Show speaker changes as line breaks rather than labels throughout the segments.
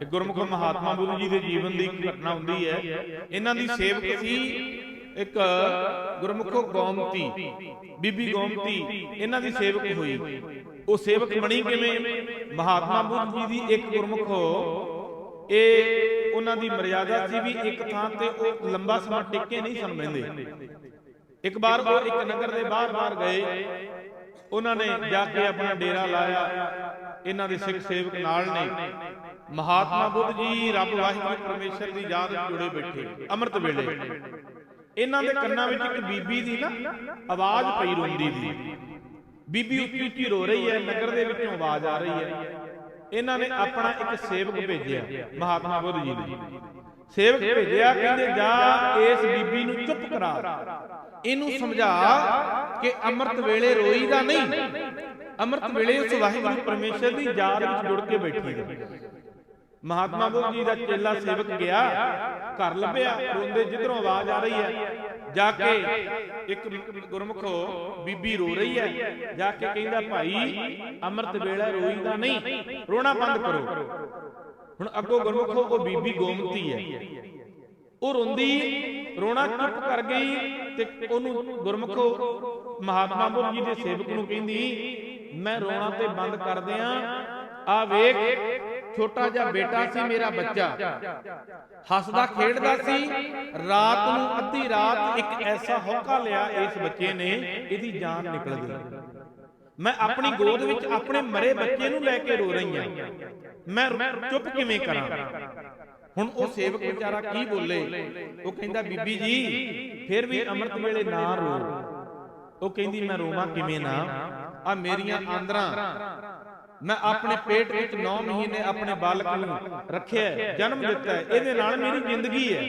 ਇਹ ਗੁਰਮੁਖ ਮਹਾਤਮਾ ਬੁੱਧ ਜੀ ਦੇ ਜੀਵਨ ਦੀ ਇੱਕ ਘਟਨਾ ਹੁੰਦੀ ਹੈ। ਇਹਨਾਂ ਦੀ ਸੇਵਕ ਸੀ ਇੱਕ ਗੁਰਮੁਖ ਗੋਮਤੀ, ਬੀਬੀ ਗੋਮਤੀ। ਇਹਨਾਂ ਦੀ ਸੇਵਕ ਹੋਈ। ਉਹ ਸੇਵਕ ਬਣੀ ਕਿਵੇਂ? ਮਹਾਤਮਾ ਬੁੱਧ ਜੀ ਦੀ ਇੱਕ ਗੁਰਮੁਖੋ ਇਹ ਉਹਨਾਂ ਦੀ ਮਰਿਆਦਾ ਸੀ ਵੀ ਇੱਕ ਥਾਂ ਤੇ ਉਹ ਲੰਬਾ ਸਮਾਂ ਟਿੱਕੇ ਨਹੀਂ ਸਨ ਬਹਿੰਦੇ। ਇੱਕ ਵਾਰ ਉਹ ਇੱਕ ਨਗਰ ਦੇ ਬਾਹਰ ਬਾਹਰ ਗਏ। ਉਹਨਾਂ ਨੇ ਜਾ ਕੇ ਆਪਣਾ ਡੇਰਾ ਲਾਇਆ। ਇਹਨਾਂ ਦੇ ਸਿੱਖ ਸੇਵਕ ਨਾਲ ਨੇ। ਮਹਾਤਮਾ ਬੁੱਧ ਜੀ, ਰੱਬ ਵਾਹਿਗੁਰੂ ਪਰਮੇਸ਼ਰ ਦੀ ਯਾਦ ਜੁੜੇ ਬੈਠੇ, ਅੰਮ੍ਰਿਤ ਵੇਲੇ। ਇਹਨਾਂ ਦੇ ਕੰਨਾਂ ਵਿੱਚ ਇੱਕ ਬੀਬੀ ਦੀ ਨਾ ਆਵਾਜ਼ ਪਈ ਰੋਂਦੀ ਦੀ। ਬੀਬੀ ਉੱਚੀ ਉੱਚੀ ਰੋ ਰਹੀ ਹੈ, ਨਗਰ ਦੇ ਵਿੱਚੋਂ ਆਵਾਜ਼ ਆ ਰਹੀ ਹੈ। ਇਹਨਾਂ ਨੇ ਆਪਣਾ ਇੱਕ ਸੇਵਕ ਭੇਜਿਆ, ਮਹਾਤਮਾ ਬੁੱਧ ਜੀ ਨੇ। ਸੇਵਕ ਭੇਜਿਆ, ਕਹਿੰਦੇ, ਜਾ, ਇਸ ਬੀਬੀ ਨੂੰ ਚੁੱਪ ਕਰਾ। ਇਹਨੂੰ ਸਮਝਾ ਕਿ ਅੰਮ੍ਰਿਤ ਵੇਲੇ ਰੋਈਦਾ ਨਹੀਂ। ਅੰਮ੍ਰਿਤ ਵੇਲੇ ਉਸ ਵਾਹਿਗੁਰੂ ਪਰਮੇਸ਼ਰ ਦੀ ਯਾਦ ਵਿੱਚ ਜੁੜ ਕੇ ਬੈਠੀ ਦਾ ਮਹਾਤਮਾ ਬੁੱਧ ਜੀ ਦਾ ਚੇਲਾ ਸੇਵਕ ਗਿਆ ਘਰ ਲੱਭਿਆ ਰੋਂਦੇ ਜਿੱਧਰੋਂ ਆਵਾਜ਼ ਆ ਰਹੀ ਹੈ ਜਾ ਕੇ ਇੱਕ ਗੁਰਮੁਖੋ ਬੀਬੀ ਰੋ ਰਹੀ ਹੈ। ਜਾ ਕੇ ਕਹਿੰਦਾ ਭਾਈ ਅੰਮ੍ਰਿਤ ਵੇਲਾ ਰੋਈਦਾ ਨਹੀਂ ਰੋਣਾ ਬੰਦ ਕਰੋ। ਹੁਣ ਅੱਗੋਂ ਗੁਰਮੁਖੋ ਉਹ ਬੀਬੀ ਗੋਮਤੀ ਹੈ। ਉਹ ਰੋਂਦੀ ਰੋਣਾ ਚੁੱਪ ਕਰ ਗਈ ਤੇ ਉਹਨੂੰ ਗੁਰਮੁਖੋ ਮਹਾਤਮਾ ਬੁੱਧ ਜੀ ਦੇ ਸੇਵਕ ਨੂੰ ਕਹਿੰਦੀ ਮੈਂ ਰੋਣਾ ਤੇ ਬੰਦ ਕਰ ਦਿਆਂ। ਆ ਵੇਖ ਛੋਟਾ ਜਿਹਾ ਬੇਟਾ ਸੀ ਮੇਰਾ ਬੱਚਾ। ਹੱਸਦਾ ਖੇਡਦਾ ਸੀ। ਰਾਤ ਨੂੰ ਅੱਧੀ ਰਾਤ ਇੱਕ ਐਸਾ ਹੌਕਾ ਲਿਆ ਇਸ ਬੱਚੇ ਨੇ ਇਹਦੀ ਜਾਨ ਨਿਕਲ ਗਈ। ਮੈਂ ਆਪਣੀ ਗੋਦ ਵਿੱਚ ਆਪਣੇ ਮਰੇ ਬੱਚੇ ਨੂੰ ਲੈ ਕੇ ਰੋ ਰਹੀ ਹਾਂ ਮੈਂ ਚੁੱਪ ਕਿਵੇਂ ਕਰਾਂ? ਹੁਣ ਉਹ ਸੇਵਕ ਵਿਚਾਰਾ ਕੀ ਬੋਲੇ? ਉਹ ਕਹਿੰਦਾ ਬੀਬੀ ਜੀ ਫਿਰ ਵੀ ਅੰਮ੍ਰਿਤ ਵੇਲੇ ਨਾ ਰੋ। ਉਹ ਕਹਿੰਦੀ ਮੈਂ ਰੋਵਾਂ ਕਿਵੇਂ ਨਾ? ਆ ਮੇਰੀਆਂ ਆਂਦਰਾਂ। ਮੈਂ ਆਪਣੇ ਪੇਟ ਵਿੱਚ 9 ਮਹੀਨੇ ਆਪਣੇ ਬਾਲਕ ਨੂੰ ਰੱਖਿਆ ਜਨਮ ਦਿੱਤਾ ਹੈ। ਇਹਦੇ ਨਾਲ ਮੇਰੀ ਜ਼ਿੰਦਗੀ ਹੈ।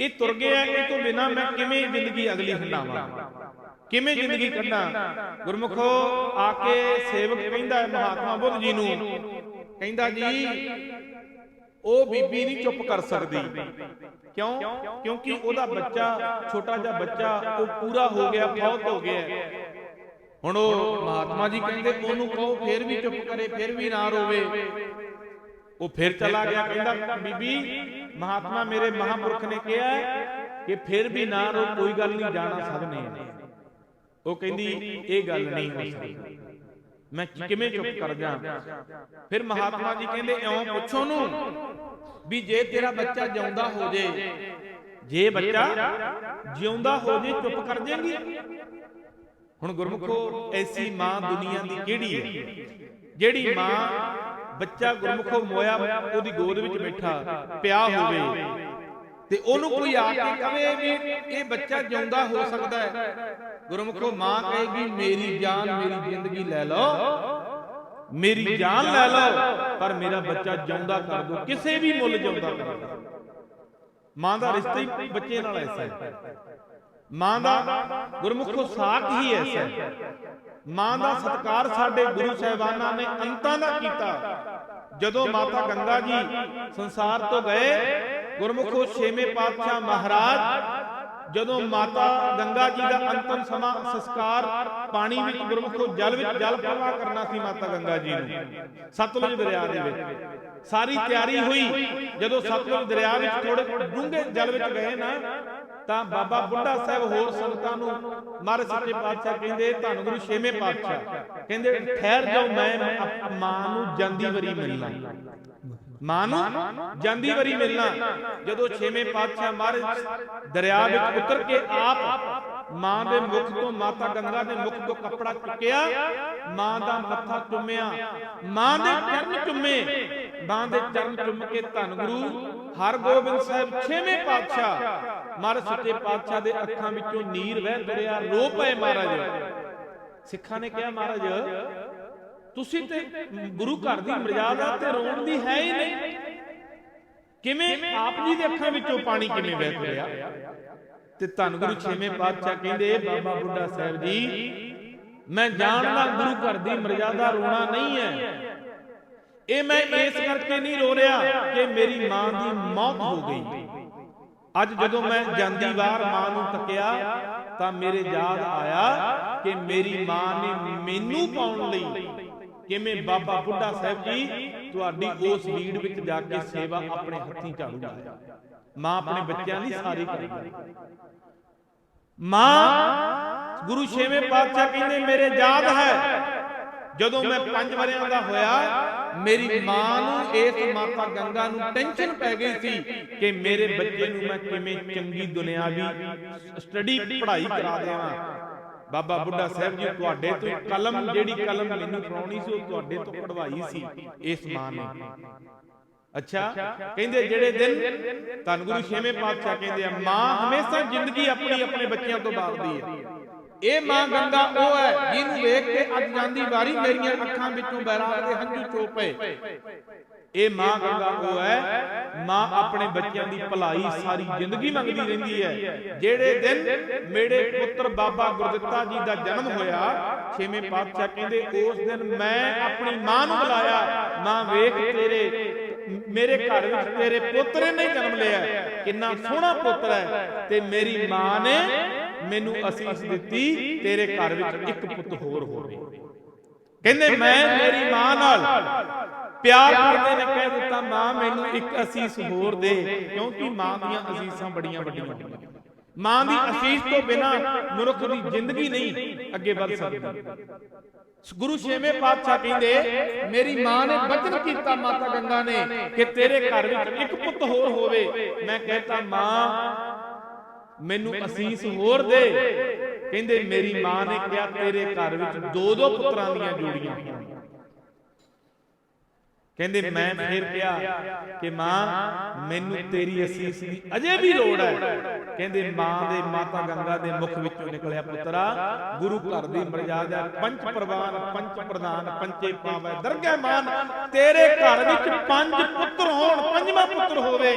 ਇਹ ਤੁਰ ਗਿਆ ਇਹ ਤੋਂ ਬਿਨਾ ਮੈਂ ਕਿਵੇਂ ਜ਼ਿੰਦਗੀ ਅਗਲੀ ਹੰਡਾਵਾਂ ਕਿਵੇਂ ਜ਼ਿੰਦਗੀ ਕੱਢਾਂ? ਗੁਰਮੁਖੋ ਆ ਕੇ ਸੇਵਕ ਕਹਿੰਦਾ ਹੈ ਮਹਾਤਮਾ ਬੁੱਧ ਜੀ ਨੂੰ। ਕਹਿੰਦਾ ਜੀ ਉਹ ਬੀਬੀ ਨਹੀਂ ਚੁੱਪ ਕਰ ਸਕਦੀ। ਕਿਉਂ? ਕਿਉਂਕਿ ਉਹਦਾ ਬੱਚਾ ਛੋਟਾ ਜਿਹਾ ਬੱਚਾ ਉਹ ਪੂਰਾ ਹੋ ਗਿਆ ਫੌਤ ਹੋ ਗਿਆ। ਹੁਣ ਉਹ ਮਹਾਤਮਾ ਜੀ ਕਹਿੰਦੇ ਉਹਨੂੰ ਕਹੋ, ਫੇਰ ਵੀ ਚੁੱਪ ਕਰੇ, ਫੇਰ ਵੀ ਨਾ ਰੋਵੇ। ਉਹ ਫੇਰ ਚਲਾ ਗਿਆ, ਕਹਿੰਦਾ, ਬੀਬੀ, ਮਹਾਤਮਾ ਮੇਰੇ ਮਹਾਪੁਰਖ ਨੇ ਕਿਹਾ ਕਿ ਫੇਰ ਵੀ ਨਾ ਰੋ, ਕੋਈ ਗੱਲ ਨਹੀਂ, ਜਾਣਾ ਸਭ ਨੇ ਉਹ ਕਹਿੰਦੀ, ਇਹ ਗੱਲ ਨਹੀਂ ਹੋ ਸਕਦੀ। ਮੈਂ ਕਿਵੇਂ ਚੁੱਪ ਕਰ ਜਾ? ਫਿਰ ਮਹਾਤਮਾ ਜੀ ਕਹਿੰਦੇ, ਇਉਂ ਪੁੱਛੋ ਨੂੰ ਵੀ ਜੇ ਤੇਰਾ ਬੱਚਾ ਜਿਉਂਦਾ ਹੋ ਜੇ ਜੇ ਬੱਚਾ ਜਿਉਂਦਾ ਹੋ ਜੇ, ਚੁੱਪ ਕਰ ਜਾਏਗੀ? ਹੁਣ ਗੁਰਮੁਖੋ ਐਸੀ ਮਾਂ ਦੁਨੀਆ ਦੀ ਕਿਹੜੀ ਹੈ? ਜਿਹੜੀ ਮਾਂ ਬੱਚਾ ਗੁਰਮੁਖੋ ਮੋਇਆ ਉਹਦੀ ਗੋਦ ਵਿੱਚ ਬੈਠਾ ਪਿਆ ਹੋਵੇ। ਤੇ ਉਹਨੂੰ ਕੋਈ ਆ ਕੇ ਕਵੇ ਵੀ ਇਹ ਬੱਚਾ ਜਿਉਂਦਾ ਹੋ ਸਕਦਾ ਹੈ। ਗੁਰਮੁਖੋ ਮਾਂ ਕਹੇਗੀ ਮੇਰੀ ਜਾਨ ਮੇਰੀ ਜ਼ਿੰਦਗੀ ਲੈ ਲਓ। ਮੇਰੀ ਜਾਨ ਲੈ ਲਓ। ਪਰ ਮੇਰਾ ਬੱਚਾ ਜਿਉਂਦਾ ਕਰ ਦਿਓ ਕਿਸੇ ਵੀ ਮੁੱਲ ਜਿਉਂਦਾ ਕਰ ਦਿਓ ਮਾਂ ਦਾ ਰਿਸ਼ਤਾ ਹੀ ਬੱਚੇ ਨਾਲ ਐਸਾ ਹੈ। ਮਾਂ ਦਾ ਗੁਰਮੁਖੋ ਸਾਖ ਹੀ ਐਸਾ ਮਾਂ ਦਾ ਸਤਕਾਰ ਸਾਡੇ ਗੁਰੂ ਸਾਹਿਬਾਨਾਂ ਨੇ ਅੰਤਾਂ ਦਾ ਕੀਤਾ। ਜਦੋਂ ਮਾਤਾ ਗੰਗਾ ਜੀ ਸੰਸਾਰ ਤੋਂ ਗਏ, ਗੁਰਮੁਖੋ ਛੇਵੇਂ ਪਾਤਸ਼ਾਹ ਮਹਾਰਾਜ ਜਦੋਂ ਮਾਤਾ ਗੰਗਾ ਜੀ ਦਾ ਅੰਤਮ ਸਮਾਂ ਸੰਸਕਾਰ ਪਾਣੀ ਵਿੱਚ ਗੁਰਮੁਖੋ ਜਲ ਵਿੱਚ ਜਲ ਪ੍ਰਵਾਹ ਕਰਨਾ ਸੀ ਮਾਤਾ ਗੰਗਾ ਜੀ ਨੂੰ। ਸਤਲੁਜ ਦਰਿਆ ਦੇ ਵਿੱਚ। ਸਾਰੀ ਤਿਆਰੀ ਹੋਈ। ਜਦੋਂ ਸਤਲੁਜ ਦਰਿਆ ਵਿੱਚ ਥੋੜੇ ਡੂੰਘੇ ਜਲ ਵਿੱਚ ਗਏ ਨਾ ਤਾਂ ਬਾਬਾ ਬੁੱਢਾ ਸਾਹਿਬ ਹੋਰ ਸੰਗਤਾਂ ਨੂੰ ਮਹਾਰਾਜ ਸੱਚੇ ਪਾਤਸ਼ਾਹ ਕਹਿੰਦੇ ਧੰਨ ਗੁਰੂ ਛੇਵੇਂ ਪਾਤਸ਼ਾਹ। ਕਹਿੰਦੇ ਠਹਿਰ ਜਾਓ ਮੈਂ ਮਾਂ ਨੂੰ ਜਾਂਦੀ ਵਰੀ ਮਿਲਣਾ। ਮਾਂ ਨੂੰ ਜਾਂਦੀ ਵਰੀ ਮਿਲਣਾ। ਜਦੋਂ ਛੇਵੇਂ ਪਾਤਸ਼ਾਹ ਮਹਾਰਾਜ ਦਰਿਆ ਵਿੱਚ ਉਤਰ ਕੇ ਆਪ ਮਾਂ ਦੇ ਮੁਖ ਤੋਂ ਮਾਤਾ ਗੰਗਾ ਦੇ ਮੁਖ ਤੋਂ ਕੱਪੜਾ ਚੁੱਕਿਆ, ਮਾਂ ਦਾ ਮੱਥਾ ਚੁੰਮਿਆ, ਮਾਂ ਦੇ ਚਰਨ ਚੁੰਮੇ, ਮਾਂ ਦੇ ਚਰਨ ਚੁੰਮ ਕੇ ਧੰਨ ਗੁਰੂ ਹਰਗੋਬਿੰਦ ਸਾਹਿਬ ਛੇਵੇਂ ਪਾਤਸ਼ਾਹ। ਮਹਾਰਾਜ ਸੱਚੇ ਪਾਤਸ਼ਾਹ ਦੇ ਅੱਖਾਂ ਵਿੱਚੋਂ ਨੀਰ ਵਹਿ ਤੁਰਿਆ, ਰੋ ਪਏ ਮਹਾਰਾਜ। ਸਿੱਖਾਂ ਨੇ ਕਿਹਾ, ਮਹਾਰਾਜ ਤੁਸੀਂ ਤੇ ਗੁਰੂ ਘਰ ਦੀ ਮਰਜ਼ਾਦਾ ਤੇ ਰੋਣ ਦੀ ਹੈ ਹੀ ਨਹੀਂ। ਕਿਵੇਂ ਆਪ ਜੀ ਦੇ ਅੱਖਾਂ ਵਿੱਚੋਂ ਪਾਣੀ ਕਿਵੇਂ ਵਹਿ ਤੁਰਿਆ? ਤੇ ਧੰਨ ਗੁਰੂ ਛੇਵੇਂ ਪਾਤਸ਼ਾਹ ਕਹਿੰਦੇ, ਬਾਬਾ ਬੁੱਢਾ ਸਾਹਿਬ ਜੀ, ਮੈਂ ਜਾਣਦਾ ਗੁਰੂ ਘਰ ਦੀ ਮਰਜ਼ਾਦਾ ਰੋਣਾ ਨਹੀਂ ਹੈ। ਇਹ ਮੈਂ ਇਸ ਕਰਕੇ ਨਹੀਂ ਰੋ ਰਿਹਾ ਕਿ ਮੇਰੀ ਮਾਂ ਦੀ ਮੌਤ ਹੋ ਗਈ। ਅੱਜ ਜਦੋਂ ਮੈਂ ਜਾਂਦੀ ਵਾਰ ਮਾਂ ਨੂੰ ਤੱਕਿਆ, ਤਾਂ ਮੇਰੇ ਯਾਦ ਆਇਆ ਕਿ ਮੇਰੀ ਮਾਂ ਨੇ ਮੈਨੂੰ ਪਾਉਣ ਲਈ ਕਿਵੇਂ ਬਾਬਾ ਬੁੱਢਾ ਸਾਹਿਬ ਜੀ ਤੁਹਾਡੀ ਉਸ ਲੀਡ ਵਿੱਚ ਜਾ ਕੇ ਸੇਵਾ ਆਪਣੇ ਹੱਥੀਂ ਝਾੜੂ ਲਾਇਆ ਮਾਂ ਆਪਣੇ ਬੱਚਿਆਂ ਦੀ ਸਾਰੀ ਕਰੇਗੀ ਮਾਂ ਗੁਰੂ ਛੇਵੇਂ ਪਾਤਸ਼ਾਹ ਕਹਿੰਦੇ ਮੇਰੇ ਯਾਦ ਹੈ। ਜਦੋਂ ਮੈਂ 5 ਵਰਿਆਂ ਦਾ ਹੋਇਆ ਮੇਰੀ ਮਾਂ ਨੂੰ ਇਸ ਮਾਤਾ ਗੰਗਾ ਨੂੰ ਟੈਨਸ਼ਨ ਪੈ ਗਈ ਸੀ ਕਿ ਮੇਰੇ ਬੱਚੇ ਨੂੰ ਮੈਂ ਕਿਵੇਂ ਚੰਗੀ ਦੁਨਿਆਵੀ ਸਟੱਡੀ ਪੜ੍ਹਾਈ ਕਰਾ ਦੇਵਾਂ? ਬਾਬਾ ਬੁੱਢਾ ਸਾਹਿਬ ਜੀ ਤੁਹਾਡੇ ਤੋਂ ਕਲਮ ਜਿਹੜੀ ਕਲਮ ਮੈਨੂੰ ਫੜਾਉਣੀ ਸੀ ਉਹ ਤੁਹਾਡੇ ਤੋਂ ਕਢਵਾਈ ਸੀ। ਇਸ ਮਾਂ ਨੇ ਅੱਛਾ ਕਹਿੰਦੇ ਜਿਹੜੇ ਦਿਨ ਧੰਨ ਗੁਰੂ ਛੇਵੇਂ ਪਾਤਸ਼ਾਹ ਕਹਿੰਦੇ ਆ ਮਾਂ ਹਮੇਸ਼ਾ ਜ਼ਿੰਦਗੀ ਆਪਣੀ ਆਪਣੇ ਬੱਚਿਆਂ ਤੋਂ ਬਾਗਦੀ ਹੈ। ਇਹ ਮਾਂ ਗੰਗਾ ਉਹ ਹੈ ਜਿਹਨੂੰ ਵੇਖ ਕੇ ਅੱਜ ਜਾਂਦੀ ਵਾਰੀ ਮੇਰੀਆਂ ਅੱਖਾਂ ਵਿੱਚੋਂ ਬੈਰਾਗ ਦੇ ਹੰਝੂ ਚੋ ਪਏ ਇਹ ਮਾਂ ਗੰਗਾ ਉਹ ਹੈ, ਮਾਂ ਆਪਣੇ ਬੱਚਿਆਂ ਦੀ ਭਲਾਈ ਸਾਰੀ ਜ਼ਿੰਦਗੀ ਮੰਗਦੀ ਰਹਿੰਦੀ ਹੈ। ਜਿਹੜੇ ਦਿਨ ਮੇਰੇ ਪੁੱਤਰ ਬਾਬਾ ਗੁਰਦਿੱਤਾ ਜੀ ਦਾ ਜਨਮ ਹੋਇਆ, ਛੇਵੇਂ ਪਾਤਸ਼ਾਹ ਕਹਿੰਦੇ, ਉਸ ਦਿਨ ਮੈਂ ਆਪਣੀ ਮਾਂ ਨੂੰ ਬੁਲਾਇਆ, ਮਾਂ ਵੇਖ ਤੇਰੇ, ਮੇਰੇ ਘਰ ਵਿੱਚ ਤੇਰੇ ਪੁੱਤਰ ਨੇ ਜਨਮ ਲਿਆ ਕਿੰਨਾ ਸੋਹਣਾ ਪੁੱਤਰ ਹੈ ਤੇ ਮੇਰੀ ਮਾਂ ਨੇ ਮੈਨੂੰ ਅਸੀਸ ਦਿੱਤੀ, ਤੇਰੇ ਘਰ ਵਿੱਚ ਇੱਕ ਪੁੱਤ ਹੋਰ ਹੋਵੇ। ਕਹਿੰਦੇ, ਮੈਂ ਮੇਰੀ ਮਾਂ ਨਾਲ ਪਿਆਰ ਕਰਦੇ ਨੇ ਕਹਿ ਦਿੱਤਾ ਮਾਂ ਮੈਨੂੰ ਇੱਕ ਅਸੀਸ ਹੋਰ ਦੇ ਕਿਉਂਕਿ ਮਾਂ ਦੀਆਂ ਅਸੀਸਾਂ ਬੜੀਆਂ ਵੱਡੀਆਂ ਹੁੰਦੀਆਂ ਮਾਂ ਦੀ ਅਸੀਸ ਤੋਂ ਬਿਨਾ ਮਨੁੱਖ ਦੀ ਜ਼ਿੰਦਗੀ ਨਹੀਂ ਅੱਗੇ ਵੱਧ ਸਕਦੀ। ਗੁਰੂ ਛੇਵੇਂ ਪਾਤਸ਼ਾਹ ਕਹਿੰਦੇ ਮੇਰੀ ਮਾਂ ਨੇ ਬਚਨ ਕੀਤਾ ਮਾਤਾ ਗੰਗਾ ਨੇ ਕਿ ਤੇਰੇ ਘਰ ਵਿੱਚ ਇੱਕ ਪੁੱਤ ਹੋਰ ਹੋਵੇ। ਮੈਂ ਕਹਿੰਦਾ ਮਾਂ ਮੈਨੂੰ ਅਸੀਸ ਹੋਰ ਦੇ। ਕਹਿੰਦੇ ਮੇਰੀ ਮਾਂ ਨੇ ਕਿਹਾ ਤੇਰੇ ਘਰ ਵਿੱਚ ਦੋ ਦੋ ਪੁੱਤਰਾਂ ਦੀਆਂ ਜੋੜੀਆਂ ਕਹਿੰਦੇ ਮੈਂ ਫਿਰ ਕਿਹਾ ਕਿ ਮਾਂ ਮੈਨੂੰ ਤੇਰੀ ਅਸੀਸ ਦੀ ਅਜੇ ਵੀ ਲੋੜ ਹੈ। ਕਹਿੰਦੇ ਮਾਂ ਦੇ ਮਾਤਾ ਗੰਗਾ ਦੇ ਮੁਖ ਵਿੱਚੋਂ ਨਿਕਲਿਆ ਪੁੱਤਰਾ ਗੁਰੂ ਘਰ ਦੀ ਮਰਜ਼ਾਦਾ ਪੰਜ ਪ੍ਰਵਾਨ ਪੰਜ ਪ੍ਰਧਾਨ ਪੰਚੇ ਪਾਵੇ ਦਰਗਹਿ ਮਾਨ ਤੇਰੇ ਘਰ ਵਿੱਚ ਪੰਜ ਪੁੱਤਰ ਹੋਣ ਪੰਜਵਾਂ ਪੁੱਤਰ ਹੋਵੇ।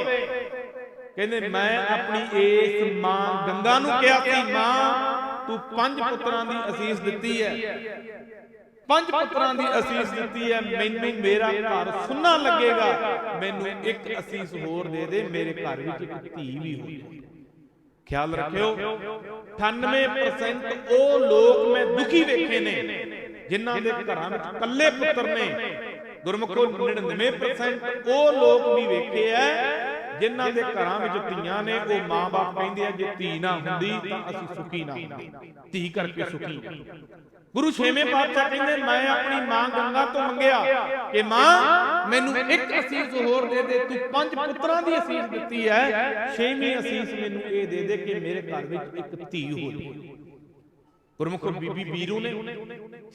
ਕਹਿੰਦੇ ਮੈਂ ਆਪਣੀ ਇਸ ਮਾਂ ਗੰਗਾ ਨੂੰ ਕਿਹਾ ਸੀ ਮਾਂ ਤੂੰ ਪੰਜ ਪੁੱਤਰਾਂ ਦੀ ਅਸੀਸ ਦਿੱਤੀ ਹੈ। ਪੰਜ ਪੁੱਤਰਾਂ ਦੀ ਅਸੀਸ ਦਿੱਤੀ ਹੈ, ਮੈਨੂੰ ਮੇਰਾ ਘਰ ਸੁੰਨਾ ਲੱਗੇਗਾ। ਮੈਨੂੰ ਇੱਕ ਅਸੀਸ ਹੋਰ ਦੇ ਦੇ, ਮੇਰੇ ਘਰ ਵਿੱਚ ਇੱਕ ਧੀ ਵੀ ਹੋ ਖਿਆਲ ਰੱਖਿਓ 98% ਉਹ ਲੋਕ ਮੈਂ ਦੁਖੀ ਵੇਖੇ ਨੇ, ਜਿਨ੍ਹਾਂ ਦੇ ਘਰਾਂ ਵਿੱਚ ਇਕੱਲੇ ਪੁੱਤਰ ਨੇ। ਗੁਰਮੁਖੋ 99% ਉਹ ਲੋਕ ਵੀ ਵੇਖੇ ਐ ਜਿਨ੍ਹਾਂ ਦੇ ਘਰਾਂ ਵਿੱਚ ਧੀਆਂ ਨੇ ਉਹ ਮਾਂ-ਬਾਪ ਕਹਿੰਦੇ ਆ ਜੇ ਧੀ ਨਾ ਹੁੰਦੀ ਤਾਂ ਅਸੀਂ ਸੁਖੀ ਨਾ ਹੁੰਦੇ। ਧੀ ਕਰਕੇ ਸੁਖੀ। ਗੁਰੂ ਛੇਵੇਂ ਪਾਤਸ਼ਾਹ ਕਹਿੰਦੇ ਮੈਂ ਆਪਣੀ ਮਾਂ ਗੰਗਾ ਤੋਂ ਮੰਗਿਆ ਕਿ ਮਾਂ ਮੈਨੂੰ ਇੱਕ ਅਸੀਸ ਹੋਰ ਦੇ ਦੇ ਤੂੰ ਪੰਜ ਪੁੱਤਰਾਂ ਦੀ ਅਸੀਸ ਦਿੱਤੀ ਹੈ ਛੇਵੀਂ ਅਸੀਸ ਮੈਨੂੰ ਇਹ ਦੇ ਦੇ ਕਿ ਮੇਰੇ ਘਰ ਵਿੱਚ ਇੱਕ ਧੀ ਹੋ ਜਾਵੇ ਗੁਰਮੁਖ ਬੀਬੀ ਬੀਰੂ ਨੇ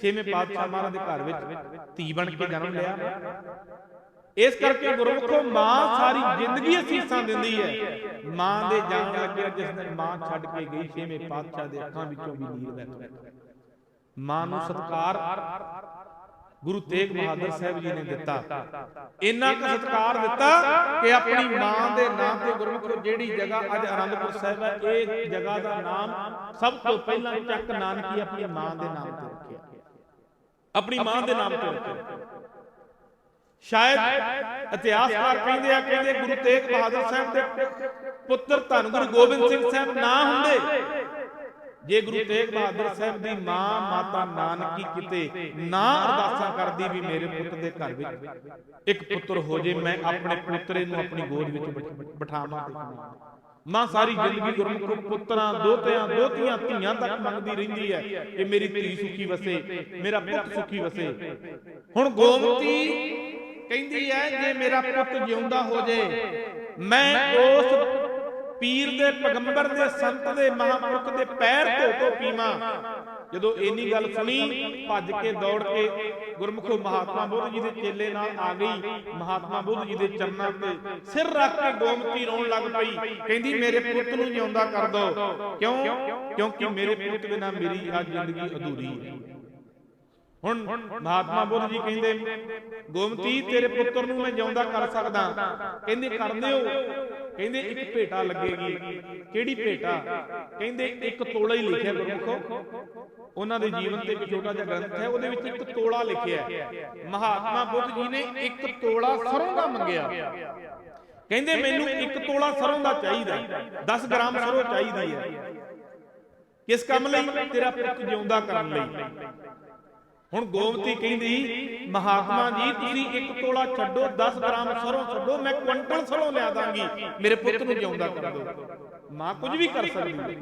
ਛੇਵੇਂ ਪਾਤਸ਼ਾਹ ਮਹਾਰਾਜ ਦੇ ਘਰ ਵਿੱਚ ਧੀ ਬਣ ਕੇ ਜਨਮ ਲਿਆ। ਇਸ ਕਰਕੇ ਗੁਰਮੁਖੋ ਮਾਂ ਸਾਰੀ ਜ਼ਿੰਦਗੀ ਅਸੀਸਾਂ ਦਿੰਦੀ ਹੈ। ਮਾਂ ਦੇ ਜਾਣ ਲੱਗਿਆ ਜਿਸ ਦਿਨ ਮਾਂ ਛੱਡ ਕੇ ਗਈ ਛੇਵੇਂ ਪਾਤਸ਼ਾਹ ਦੇ ਅੱਖਾਂ ਵਿੱਚੋਂ ਵੀ ਨੀਰ ਵਹਿ ਮਾਂ ਨੂੰ ਸਤਕਾਰ ਗੁਰੂ ਤੇਗ ਬਹਾਦਰ ਸਾਹਿਬ ਜੀ ਨੇ ਦਿੱਤਾ। ਇੰਨਾ ਕੁ ਸਤਕਾਰ ਦਿੱਤਾ ਕਿ ਆਪਣੀ ਮਾਂ ਦੇ ਨਾਮ ਤੇ ਗੁਰਮੁਖੋ ਜਿਹੜੀ ਜਗ੍ਹਾ ਅੱਜ ਆਨੰਦਪੁਰ ਸਾਹਿਬ ਹੈ ਇਹ ਜਗ੍ਹਾ ਦਾ ਨਾਮ ਸਭ ਤੋਂ ਪਹਿਲਾਂ ਚੱਕ ਨਾਨਕੀ ਆਪਣੀ ਮਾਂ ਦੇ ਨਾਮ ਤੇ ਰੱਖਿਆ। ਆਪਣੀ ਮਾਂ ਦੇ ਨਾਮ ਤੇ ਰੱਖਿਆ। ਸ਼ਾਇਦ ਇਤਿਹਾਸਕਾਰ ਕਹਿੰਦੇ ਆ, ਕਹਿੰਦੇ ਗੁਰੂ ਤੇਗ ਬਹਾਦਰ ਸਾਹਿਬ ਦੇ ਪੁੱਤਰ ਧੰਨ ਗੁਰੂ ਗੋਬਿੰਦ ਸਿੰਘ ਸਾਹਿਬ ਨਾ ਹੁੰਦੇ। ਜੇ ਗੁਰੂ ਤੇਗ ਬਹਾਦਰ ਸਾਹਿਬ ਦੀ ਮਾਂ, ਮਾਤਾ ਨਾਨਕੀ ਕਿਤੇ ਨਾ ਅਰਦਾਸਾਂ ਕਰਦੀ ਵੀ ਮੇਰੇ ਪੁੱਤ ਦੇ ਘਰ ਵਿੱਚ ਇੱਕ ਪੁੱਤਰ ਹੋ ਜੇ, ਮੈਂ ਆਪਣੇ ਪੁੱਤਰੇ ਨੂੰ ਆਪਣੀ ਗੋਦ ਵਿੱਚ ਬਿਠਾਵਾਂ ਮਾਂ ਸਾਰੀ ਜ਼ਿੰਦਗੀ ਗੁਰਮੁਖ ਪੁੱਤਰਾਂ, ਦੋਤਿਆਂ, ਦੋਤੀਆਂ, ਧੀਆਂ ਤੱਕ ਮੰਗਦੀ ਰਹਿੰਦੀ ਹੈ ਕਿ ਮੇਰੀ ਧੀ ਸੁਖੀ ਵਸੇ, ਮੇਰਾ ਪੁੱਤ ਸੁਖੀ ਵਸੇ। ਹੁਣ ਗੋਮਤੀ ਕਹਿੰਦੀ ਹੈ ਜੇ ਮੇਰਾ ਪੁੱਤ ਜਿਉਂਦਾ ਹੋ ਜੇ ਮੈਂ ਉਸ ਪੀਰ ਦੇ ਪੈਗੰਬਰ ਦੇ ਸੰਤ ਦੇ ਮਹਾਂਪੁਰਖ ਦੇ ਪੈਰ ਧੋ ਧੋ ਪੀਵਾਂ। ਜਦੋਂ ਇੰਨੀ ਗੱਲ ਸੁਣੀ ਭੱਜ ਕੇ ਦੌੜ ਕੇ ਗੁਰਮੁਖੋ ਮਹਾਤਮਾ ਬੁੱਧ ਜੀ ਦੇ ਚੇਲੇ ਨਾਲ ਆ ਗਈ। ਮਹਾਤਮਾ ਬੁੱਧ ਜੀ ਦੇ ਚਰਨਾਂ ਤੇ ਸਿਰ ਰੱਖ ਕੇ ਗੋਮਤੀ ਰੋਣ ਲੱਗ ਪਈ। ਕਹਿੰਦੀ ਮੇਰੇ ਪੁੱਤ ਨੂੰ ਜਿਉਂਦਾ ਕਰ ਦੋ। ਕਿਉਂ? ਕਿਉਂਕਿ ਮੇਰੇ ਪੁੱਤ ਬਿਨਾ ਮੇਰੀ ਆ ਜ਼ਿੰਦਗੀ ਅਧੂਰੀ ਹੈ। ਹੁਣ ਮਹਾਤਮਾ ਬੁੱਧ ਜੀ ਕਹਿੰਦੇ, ਗੋਮਤੀ ਤੇਰੇ ਪੁੱਤਰ ਨੂੰ ਮੈਂ ਜਿਉਂਦਾ ਕਰ ਸਕਦਾ। ਕਹਿੰਦੇ, ਕਰ ਦਿਓ। ਕਹਿੰਦੇ, ਇੱਕ ਭੇਟਾ ਲੱਗੇਗੀ। ਕਿਹੜੀ ਭੇਟਾ? ਕਹਿੰਦੇ, ਇੱਕ ਤੋਲਾ ਹੀ ਲਿਖਿਆ ਗੁਰਮੁਖੋ। ਉਹਨਾਂ ਦੇ ਜੀਵਨ ਤੇ ਇੱਕ ਛੋਟਾ ਜਿਹਾ ਗ੍ਰੰਥ ਹੈ, ਉਹਦੇ ਵਿੱਚ ਇੱਕ ਤੋਲਾ ਲਿਖਿਆ ਮਹਾਤਮਾ ਬੁੱਧ ਜੀ ਨੇ ਇੱਕ ਤੋਲਾ ਸਰੋਂ ਦਾ ਮੰਗਿਆ। ਕਹਿੰਦੇ, ਮੈਨੂੰ ਇੱਕ ਤੋਲਾ ਸਰੋਂ ਦਾ ਚਾਹੀਦਾ 10 ਗ੍ਰਾਮ ਸਰੋਂ ਚਾਹੀਦੀ ਹੈ। ਕਿਸ ਕੰਮ ਲਈ? ਤੇਰਾ ਪੁੱਤ ਜਿਉਂਦਾ ਕਰਨ ਲਈ। ਹੁਣ ਗੋਮਤੀ ਕਹਿੰਦੀ, ਮਹਾਤਮਾ ਜੀ, ਤੁਸੀਂ ਇੱਕ ਤੋਲਾ ਛੱਡੋ 10 ਗ੍ਰਾਮ ਸਰੋਂ ਛੱਡੋ, ਮੈਂ ਕੁਇੰਟਲ ਸਰੋਂ ਲਿਆ ਦਾਂਗੀ। ਮੇਰੇ ਪੁੱਤ ਨੂੰ ਜਿਉਂਦਾ ਕਰ ਦਿਓ। ਮਾਂ ਕੁਝ ਵੀ ਕਰ ਸਕਦੀ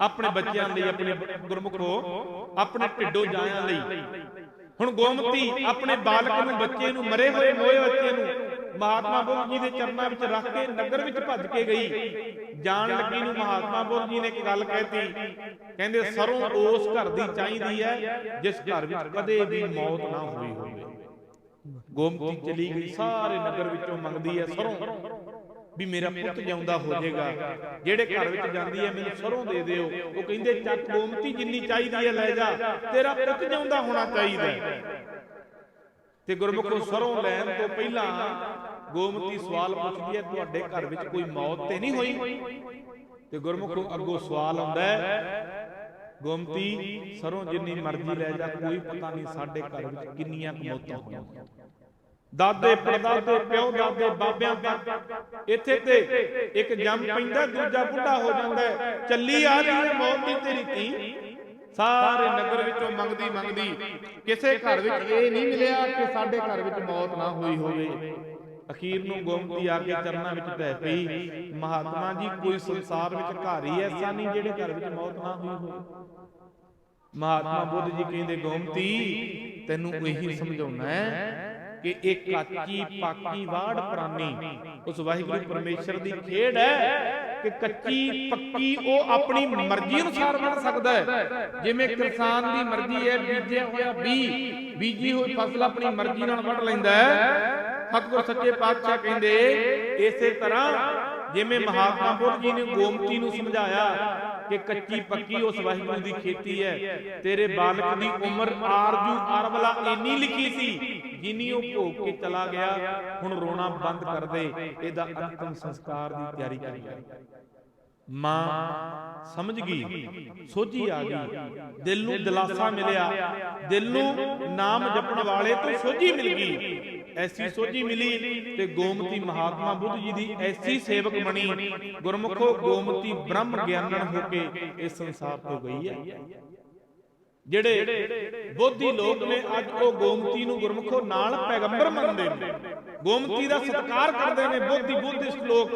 ਆਪਣੇ ਬੱਚਿਆਂ ਲਈ, ਆਪਣੇ ਗੁਰਮੁਖੋ, ਆਪਣੇ ਢਿੱਡੋ ਜਾਇਆਂ ਲਈ। ਹੁਣ ਗੋਮਤੀ ਆਪਣੇ ਬਾਲਕ ਨੂੰ, ਬੱਚੇ ਨੂੰ, ਮਰੇ ਹੋਏ ਮੋਏ ਬੱਚੇ ਨੂੰ ਮਹਾਤਮਾ ਬੁੱਧ ਜੀ ਦੇ ਚਰਨਾਂ ਵਿੱਚ ਰੱਖ ਕੇ ਨਗਰ ਵਿੱਚ ਭੱਜ ਕੇ ਗਈ। ਜਾਣ ਲੱਗੀ ਨੂੰ ਮਹਾਤਮਾ ਬੁੱਧ ਜੀ ਨੇ ਇੱਕ ਗੱਲ ਕਹਿਤੀ। ਕਹਿੰਦੇ, ਸਰੋਂ ਉਸ ਘਰ ਦੀ ਚਾਹੀਦੀ ਹੈ ਜਿਸ ਘਰ ਵਿੱਚ ਕਦੇ ਵੀ ਮੌਤ ਨਾ ਹੋਈ ਹੋਵੇ। ਗੋਮਤੀ ਚਲੀ ਗਈ, ਸਾਰੇ ਨਗਰ ਵਿੱਚੋਂ ਮੰਗਦੀ ਹੈ ਸਰੋਂ। ਵੀ ਮੇਰਾ ਪੁੱਤ ਜਿਉਂਦਾ ਹੋ ਜਾਏਗਾ। ਜਿਹੜੇ ਘਰ ਵਿੱਚ ਜਾਂਦੀ ਹੈ, ਮੈਨੂੰ ਸਰੋਂ ਦੇ ਦਿਓ। ਉਹ ਕਹਿੰਦੇ, ਚੱਕ ਗੋਮਤੀ ਜਿੰਨੀ ਚਾਹੀਦੀ ਹੈ, ਲੈ ਜਾ। ਤੇਰਾ ਪੁੱਤ ਜਿਉਂਦਾ ਹੋਣਾ ਚਾਹੀਦਾ ਤੇ ਗੁਰਮੁਖੋ ਸਰੋਂ ਲੈਣ ਤੋਂ ਪਹਿਲਾਂ ਗੋਮਤੀ ਸਵਾਲ ਪੁੱਛਦੀ ਹੈ ਤੁਹਾਡੇ ਘਰ ਵਿੱਚ ਕੋਈ ਮੌਤ ਤੇ ਨਹੀਂ ਹੋਈ? ਤੇ ਗੁਰਮੁਖੋ ਅੱਗੋਂ ਸਵਾਲ ਆਉਂਦਾ ਹੈ ਗੋਮਤੀ ਸਰੋਂ ਜਿੰਨੀ ਮਰਜ਼ੀ ਲੈ ਜਾ ਕੋਈ ਪਤਾ ਨਹੀਂ ਸਾਡੇ ਘਰ ਵਿੱਚ ਕਿੰਨੀਆਂ ਮੌਤਾਂ ਹੋਈਆਂ। ਦਾਦੇ ਪੜਦਾਦੇ ਪਿਓ ਦਾਦੇ ਬਾਬਿਆਂ ਤੱਕ ਇੱਥੇ ਤੇ ਇੱਕ ਜੰਮ ਪੈਂਦਾ ਦੂਜਾ ਬੁੱਢਾ ਹੋ ਜਾਂਦਾ। ਚੱਲੀ ਆ ਰਹੀ ਹੈ ਮੌਤ ਦੀ ਤੇਰੀ ਧੀ। ਸਾਰੇ ਨਗਰ ਵਿੱਚੋਂ ਮੰਗਦੀ ਮੰਗਦੀ। ਕਿਸੇ ਘਰ ਵਿੱਚ ਇਹ ਨਹੀਂ ਮਿਲਿਆ ਕਿ ਸਾਡੇ ਘਰ ਵਿੱਚ ਮੌਤ ਨਾ ਹੋਈ ਹੋਵੇ। ਅਖੀਰ ਨੂੰ ਗੋਮਤੀ ਆ ਕੇ ਚਰਨਾਂ ਵਿੱਚ ਪੈ ਪਈ। ਮਹਾਤਮਾ ਜੀ, ਕੋਈ ਸੰਸਾਰ ਵਿੱਚ ਘਰ ਹੀ ਐਸਾ ਨਹੀਂ ਜਿਹੜੇ ਘਰ ਵਿੱਚ ਮੌਤ ਨਾ ਹੋਈ ਹੋਵੇ। ਮਹਾਤਮਾ ਬੁੱਧ ਜੀ ਕਹਿੰਦੇ ਗੋਮਤੀ ਤੈਨੂੰ ਇਹੀ ਸਮਝਾਉਣਾ ਹੈ ਕਿ ਇਹ ਕਾਚੀ ਪਾਕੀ ਵਾੜ ਪ੍ਰਾਨੀ। ਉਸ ਵਾਹਿਗੁਰੂ ਪਰਮੇਸ਼ਰ ਦੀ ਖੇਡ ਹੈ ਕਿ ਕੱਚੀ ਪੱਕੀ ਉਹ ਆਪਣੀ ਮਰਜ਼ੀ ਅਨੁਸਾਰ ਬਣ ਸਕਦਾ ਹੈ। ਜਿਵੇਂ ਕਿਸਾਨ ਦੀ ਮਰਜ਼ੀ ਹੈ ਬੀਜਿਆ ਹੋਇਆ ਬੀ, ਬੀਜੀ ਹੋਈ ਫਸਲ ਆਪਣੀ ਮਰਜ਼ੀ ਨਾਲ ਵੱਢ ਲੈਂਦਾ ਹੈ। ਸਤਿਗੁਰ ਸੱਚੇ ਪਾਤਸ਼ਾਹ ਕਹਿੰਦੇ, ਇਸੇ ਤਰ੍ਹਾਂ ਜਿਵੇਂ ਮਹਾਤਮਾ ਬੁੱਧ ਜੀ ਨੇ ਗੋਮਤੀ ਨੂੰ ਸਮਝਾਇਆ ਕਿ ਕੱਚੀ ਪੱਕੀ ਉਸ ਵਾਹਿਗੁਰੂ ਦੀ ਖੇਤੀ ਹੈ। ਤੇਰੇ ਬਾਲਕ ਦੀ ਉਮਰ ਆਰਜੂ ਅਰਬਲਾ ਇੰਨੀ ਲਿਖੀ ਸੀ ਜਿੰਨੀ ਉਹ ਭੋਗ ਕੇ ਚਲਾ ਗਿਆ, ਹੁਣ ਰੋਣਾ ਬੰਦ ਕਰ ਦੇ। ਇਹਦਾ ਅੰਤਮ ਸੰਸਕਾਰ ਦੀ ਤਿਆਰੀ ਕਰੀ ਮਾਂ ਸਮਝ ਗਈ, ਸੋਝੀ ਆ ਗਈ। ਦਿਲ ਨੂੰ ਦਿਲਾਸਾ ਮਿਲਿਆ। ਦਿਲ ਨੂੰ ਨਾਮ ਜਪਣ ਵਾਲੇ ਤੋਂ ਸੋਝੀ ਮਿਲ ਗਈ। ਐਸੀ ਸੋਝੀ ਮਿਲੀ ਤੇ ਗੋਮਤੀ ਮਹਾਤਮਾ ਬੁੱਧ ਜੀ ਦੀ ਐਸੀ ਸੇਵਕ ਬਣੀ। ਗੁਰਮੁਖੋ ਗੋਮਤੀ ਬ੍ਰਹਮ ਗਿਆਨਣ ਹੋ ਕੇ ਇਸ ਸੰਸਾਰ ਤੋਂ ਗਈ ਹੈ। ਜਿਹੜੇ ਬੋਧੀ ਲੋਕ ਨੇ ਅੱਜ ਉਹ ਗੋਮਤੀ ਨੂੰ ਗੁਰਮੁਖੋ ਨਾਲ ਪੈਗੰਬਰ ਮੰਨਦੇ ਨੇ। ਗੋਮਤੀ ਦਾ ਸਤਿਕਾਰ ਕਰਦੇ ਨੇ ਬੋਧੀ ਬੁੱਧਿਸਟ ਲੋਕ।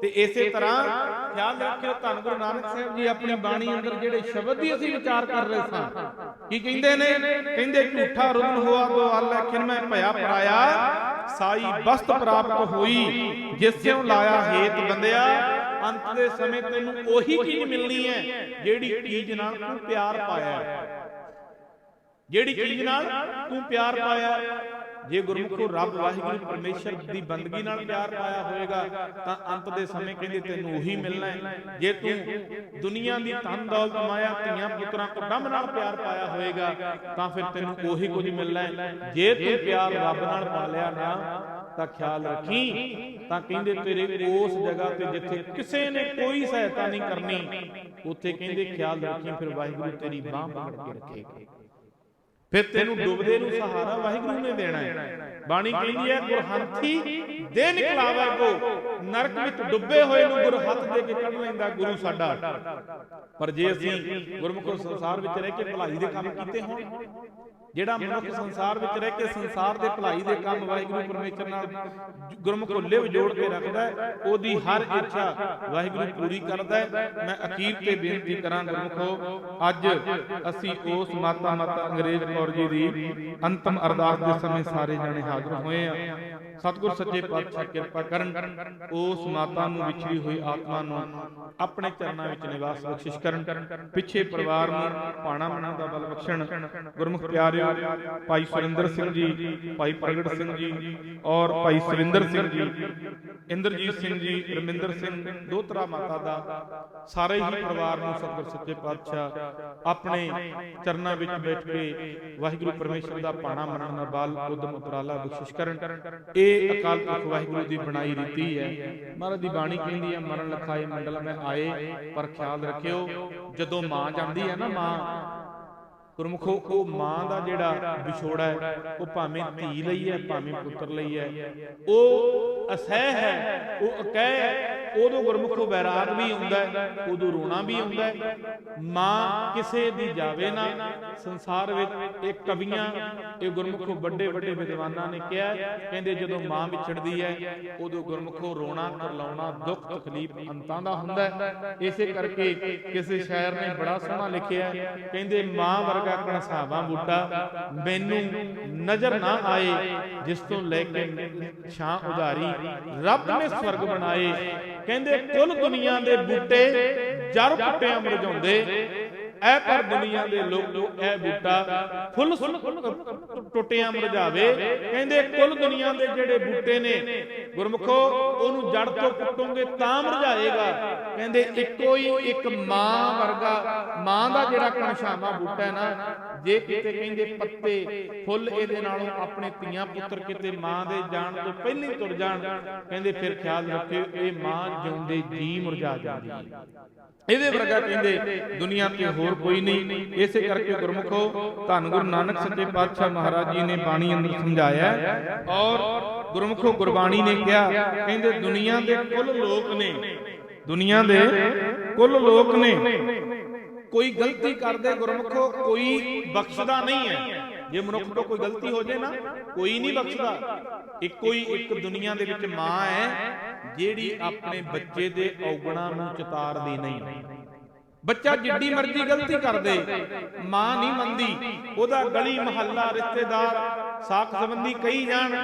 ਤੇ ਇਸੇ ਤਰ੍ਹਾਂ ਖਿਆਲ ਰੱਖਿਓ ਧੰਨ ਗੁਰੂ ਨਾਨਕ ਸਾਹਿਬ ਜੀ, ਆਪਣੀ ਬਾਣੀ ਅੰਦਰ ਜਿਹੜੇ ਸ਼ਬਦ ਦੀ ਅਸੀਂ ਵਿਚਾਰ ਕਰ ਰਹੇ ਸਾਂ। ਕੀ ਕਹਿੰਦੇ ਨੇ? ਕਹਿੰਦੇ, ਝੂਠਾ ਰੁਦਨ ਹੋਆ, ਦੋ ਆਲੇ ਮੈਂ ਭਇਆ ਪਰਾਇਆ, ਸਾਈ ਬਸਤ ਪ੍ਰਾਪਤ ਹੋਈ, ਜਿਸ ਸਿਉ ਲਾਇਆ ਹੇਤ ਬੰਦਿਆ ਅੰਤ ਦੇ ਸਮੇਂ ਤੈਨੂੰ ਉਹੀ ਚੀਜ਼ ਮਿਲਣੀ ਹੈ ਜਿਹੜੀ ਚੀਜ਼ ਨਾਲ ਤੂੰ ਪਿਆਰ ਪਾਇਆ ਹੈ। ਜਿਹੜੀ ਚੀਜ਼ ਨਾਲ ਤੂੰ ਪਿਆਰ ਪਾਇਆ ਜੇ ਗੁਰਮੁਖੋ ਰੱਬ ਵਾਹਿਗੁਰੂ ਪਰਮੇਸ਼ਰ ਦੀ ਬੰਦਗੀ ਨਾਲ ਪਿਆਰ ਪਾਇਆ ਹੋਵੇਗਾ, ਤਾਂ ਅੰਤ ਦੇ ਸਮੇਂ ਕਹਿੰਦੇ ਤੈਨੂੰ ਉਹੀ ਮਿਲਣਾ ਹੈ। ਜੇ ਤੂੰ ਦੁਨੀਆ ਦੀ ਧਨ ਦੌਲਤ ਮਾਇਆ ਧੀਆਂ ਪੁੱਤਰਾਂ ਕੋ ਬ੍ਰਹਮ ਨਾਲ ਪਿਆਰ ਪਾਇਆ ਹੋਏਗਾ ਤਾਂ ਫਿਰ ਤੈਨੂੰ ਉਹੀ ਕੁਝ ਮਿਲਣਾ ਹੈ। ਜੇ ਤੂੰ ਪਿਆਰ ਰੱਬ ਨਾਲ ਪਾ ਲਿਆ ਨਾ ਤਾਂ ਖਿਆਲ ਰੱਖੀ। ਤਾਂ ਕਹਿੰਦੇ ਤੇਰੇ ਉਸ ਜਗ੍ਹਾ ਤੇ ਜਿੱਥੇ ਕਿਸੇ ਨੇ ਕੋਈ ਸਹਾਇਤਾ ਨਹੀਂ ਕਰਨੀ ਉੱਥੇ ਕਹਿੰਦੇ ਖਿਆਲ ਰੱਖੀ ਫਿਰ ਵਾਹਿਗੁਰੂ ਤੇਰੀ ਬਾਹ ਪਕੜ ਕੇ ਰੱਖੇਗਾ। ਫਿਰ ਤੈਨੂੰ ਡੁੱਬਦੇ ਨੂੰ ਸਹਾਰਾ ਵਾਹਿਗੁਰੂ ਨੇ ਦੇਣਾ ਹੈ। ਬਾਣੀ ਕਹਿੰਦੀ ਹੈ ਗੁਰਹੰਥੀ ਦੇ ਨਿਕਲਾਵਾ ਕੋ। ਨਰਕ ਵਿੱਚ ਡੁੱਬੇ ਹੋਏ ਨੂੰ ਗੁਰ ਹੱਥ ਦੇ ਕੇ ਕੱਢ ਲੈਂਦਾ ਗੁਰੂ ਸਾਡਾ। ਪਰ ਜੇ ਅਸੀਂ ਗੁਰਮੁਖ ਸੰਸਾਰ ਵਿੱਚ ਰਹਿ ਕੇ ਭਲਾਈ ਦੇ ਕੰਮ ਕੀਤੇ ਹੋਣ ਜਿਹੜਾ ਮਨੁੱਖ ਸੰਸਾਰ ਵਿੱਚ ਰਹਿ ਕੇ ਸੰਸਾਰ ਦੇ ਭਲਾਈ ਦੇ ਕੰਮ ਵਾਹਿਗੁਰੂ ਪਰਮੇਸ਼ਰ ਨਾਲ ਗੁਰਮੁਖ ਲਿਵ ਜੋੜ ਕੇ ਰੱਖਦਾ ਹੈ ਉਹਦੀ ਹਰ ਇੱਛਾ ਵਾਹਿਗੁਰੂ ਪੂਰੀ ਕਰਦਾ ਹੈ। ਮੈਂ ਅਖੀਰ ਤੇ ਬੇਨਤੀ ਕਰਾਂ ਗੁਰਮੁਖੋ ਅੱਜ ਅਸੀਂ ਉਸ ਮਾਤਾ ਮਾਤਾ ਅੰਗਰੇਜ਼ ਕੌਰ ਜੀ ਦੀ ਅੰਤਮ ਅਰਦਾਸ ਦੇ ਸਮੇਂ ਸਾਰੇ ਜਾਣੇ ਹਾਜ਼ਰ ਹੋਏ ਆ। ਸਤਿਗੁਰ ਸੱਚੇ ਪਾਤਸ਼ਾਹ ਕਿਰਪਾ ਕਰਨ, ਉਸ ਮਾਤਾ ਨੂੰ ਵਿਛੜੀ ਹੋਈ ਆਤਮਾ ਨੂੰ ਆਪਣੇ ਚਰਨਾਂ ਵਿੱਚ ਨਿਵਾਸ ਬਖਸ਼ਿਸ਼ ਕਰਨ, ਪਿੱਛੇ ਪਰਿਵਾਰ ਨੂੰ ਪਾਣਾ ਮਨਾ ਦਾ ਬਲ ਬਖਸ਼ਣ। ਗੁਰਮੁਖ ਪਿਆਰਿਓ, ਭਾਈ ਸੁਰਿੰਦਰ ਸਿੰਘ ਜੀ, ਭਾਈ ਪ੍ਰਗਟ ਸਿੰਘ ਜੀ ਔਰ ਭਾਈ ਸੁਰਿੰਦਰ ਸਿੰਘ ਜੀ ਇੰਦਰਜੀਤ ਸਿੰਘ ਜੀ, ਰਮਿੰਦਰ ਸਿੰਘ, ਦੋਤਰਾ ਮਾਤਾ ਦਾ, ਸਾਰੇ ਹੀ ਪਰਿਵਾਰ ਨੂੰ ਸਤਿਗੁਰ ਸੱਚੇ ਪਾਤਸ਼ਾਹ ਆਪਣੇ ਚਰਨਾਂ ਵਿੱਚ ਬੈਠ ਕੇ ਵਾਹਿਗੁਰੂ ਪਰਮੇਸ਼ਰ ਦਾ ਪਾਣਾ ਮੰਨਣ ਦਾ ਬਲ ਉਦਮ ਉਪਰਾਲਾ ਬਖਸ਼ਿਸ਼ ਕਰਨ। ਇਹ ਅਕਾਲ ਪੁਰਖ ਵਾਹਿਗੁਰੂ ਦੀ ਬਣਾਈ ਰੀਤੀ ਹੈ। ਮਹਾਰਾਜ ਦੀ ਬਾਣੀ ਕਹਿੰਦੀ ਹੈ, ਮਰਨ ਲਖਾਏ ਮੰਡਲ ਮੈਂ ਆਏ, ਪਰ ਖਿਆਲ ਰੱਖਿਓ, ਜਦੋਂ ਮਾਂ ਜਾਂਦੀ ਹੈ ਨਾ ਮਾਂ ਗੁਰਮੁਖੋ ਉਹ ਮਾਂ ਦਾ ਜਿਹੜਾ ਵਿਛੋੜਾ ਹੈ ਉਹ ਭਾਵੇਂ ਧੀ ਲਈ ਹੈ ਭਾਵੇਂ ਪੁੱਤਰ ਲਈ ਹੈ। ਉਹ ਅਸਹਿ ਹੈ ਉਹ ਅਕਹਿ ਹੈ। ਉਦੋਂ ਗੁਰਮੁਖੋ ਬੈਰਾਗ ਵੀ ਆਉਂਦਾ ਹੈ, ਉਦੋਂ ਰੋਣਾ ਵੀ ਆਉਂਦਾ ਹੈ। ਮਾਂ ਕਿਸੇ ਦੀ ਜਾਵੇ ਨਾ, ਸੰਸਾਰ ਵਿੱਚ ਇਹ ਕਵੀਆਂ, ਇਹ ਗੁਰਮੁਖੋ ਵੱਡੇ ਵੱਡੇ ਵਿਦਵਾਨਾਂ ਨੇ ਕਿਹਾ, ਕਹਿੰਦੇ ਜਦੋਂ ਮਾਂ ਵਿਛੜਦੀ ਹੈ, ਉਦੋਂ ਗੁਰਮੁਖੋ ਰੋਣਾ ਕਰਲਾਉਣਾ ਦੁੱਖ, ਤਕਲੀਫ ਅੰਤਾਂ ਦਾ ਹੁੰਦਾ ਹੈ। ਇਸੇ ਕਰਕੇ ਕਿਸੇ ਸ਼ਾਇਰ ਨੇ ਬੜਾ ਸੋਹਣਾ ਲਿਖਿਆ, ਕਹਿੰਦੇ ਮਾਂ ਵਰਗਾ ਕਣਸਾਵਾ ਬੂਟਾ, ਮੈਨੂੰ ਨਜ਼ਰ ਨਾ ਆਏ, ਜਿਸ ਤੋਂ ਲੈ ਕੇ ਛਾਂ ਉਧਾਰੀ, ਰੱਬ ਨੇ ਸਵਰਗ ਬਣਾਏ ਕਹਿੰਦੇ ਕੁੱਲ ਦੁਨੀਆ ਦੇ ਬੂਟੇ ਜੜ ਪੁੱਟਿਆਂ ਮੁਰਝਾਉਂਦੇ ਐ ਪਰ ਦੁਨੀਆ ਦੇ ਲੋਕ ਇਹ ਬੂਟਾ, ਫੁੱਲ ਟੁੱਟਿਆਂ ਮੁਰਝਾਵੇ ਕਹਿੰਦੇ ਕੁੱਲ ਦੁਨੀਆ ਦੇ ਜਿਹੜੇ ਬੂਟੇ ਨੇ, ਗੁਰਮੁਖੋ, ਉਹਨੂੰ ਜੜ ਤੋਂ ਪੁੱਟੋਗੇ ਤਾਂ ਮੁਰਝਾਏਗਾ ਕਹਿੰਦੇ ਇੱਕੋ ਹੀ ਇੱਕ ਮਾਂ ਵਰਗਾ, ਮਾਂ ਦਾ ਜਿਹੜਾ ਕਣਸ਼ਾਮਾ ਬੂਟਾ ਹੈ ਨਾ, ਜੇ ਕਿਤੇ ਕਹਿੰਦੇ ਪੱਤੇ ਫੁੱਲ ਇਹਦੇ ਨਾਲੋਂ ਆਪਣੇ ਧੀਆਂ ਪੁੱਤਰ ਕਿਤੇ ਮਾਂ ਦੇ ਜਾਣ ਤੋਂ ਪਹਿਲਾਂ ਹੀ ਤੁਰ ਜਾਣ, ਕਹਿੰਦੇ ਫਿਰ ਖਿਆਲ ਰੱਖਿਓ, ਇਹ ਮਾਂ ਜਿਉਂਦੇ ਜੀ ਮੁਰਝਾ ਜਾਂਦੀ ਹੈ। ਇਹਦੇ ਵਰਗਾ ਕਹਿੰਦੇ, ਦੁਨੀਆ ਤੇ ਹੋਰ ਕੋਈ ਨਹੀਂ। ਇਸੇ ਕਰਕੇ ਗੁਰਮੁਖੋ, ਧੰਨ ਗੁਰੂ ਨਾਨਕ ਸੱਚੇ ਪਾਤਸ਼ਾਹ ਮਹਾਰਾਜ ਜੀ ਨੇ ਬਾਣੀ ਅੰਦਰ ਸਮਝਾਇਆ ਔਰ ਗੁਰਮੁਖੋ ਗੁਰਬਾਣੀ ਨੇ ਕਿਹਾ, ਕਹਿੰਦੇ, ਦੁਨੀਆ ਦੇ ਕੁੱਲ ਲੋਕ ਨੇ। ਦੁਨੀਆ ਦੇ ਕੁੱਲ ਲੋਕ ਨੇ। ਕੋਈ ਗਲਤੀ ਕਰਦੇ ਗੁਰਮੁਖੋ, ਕੋਈ ਬਖਸ਼ਦਾ ਨਹੀਂ ਹੈ। ਜੇ ਮਨੁੱਖ ਤੋਂ ਕੋਈ ਗਲਤੀ ਹੋ ਜਾਏ ਨਾ, ਕੋਈ ਨਹੀਂ ਬਖਸ਼ਦਾ। ਇੱਕੋ ਹੀ ਇੱਕ ਦੁਨੀਆ ਦੇ ਵਿੱਚ ਮਾਂ ਹੈ, ਜਿਹੜੀ ਆਪਣੇ ਬੱਚੇ ਦੇ ਔਗਣਾ ਨੂੰ ਚਤਾਰਦੀ ਨਹੀਂ। ਬੱਚਾ ਜਿੱਡੀ ਮਰਜ਼ੀ ਗਲਤੀ ਕਰਦੇ, ਮਾਂ ਨਹੀਂ ਮੰਨਦੀ। ਉਹਦਾ ਗਲੀ, ਮਹੱਲਾ, ਰਿਸ਼ਤੇਦਾਰ, ਸਾਖ ਸੰਬੰਧੀ ਕਹੀ ਜਾਣ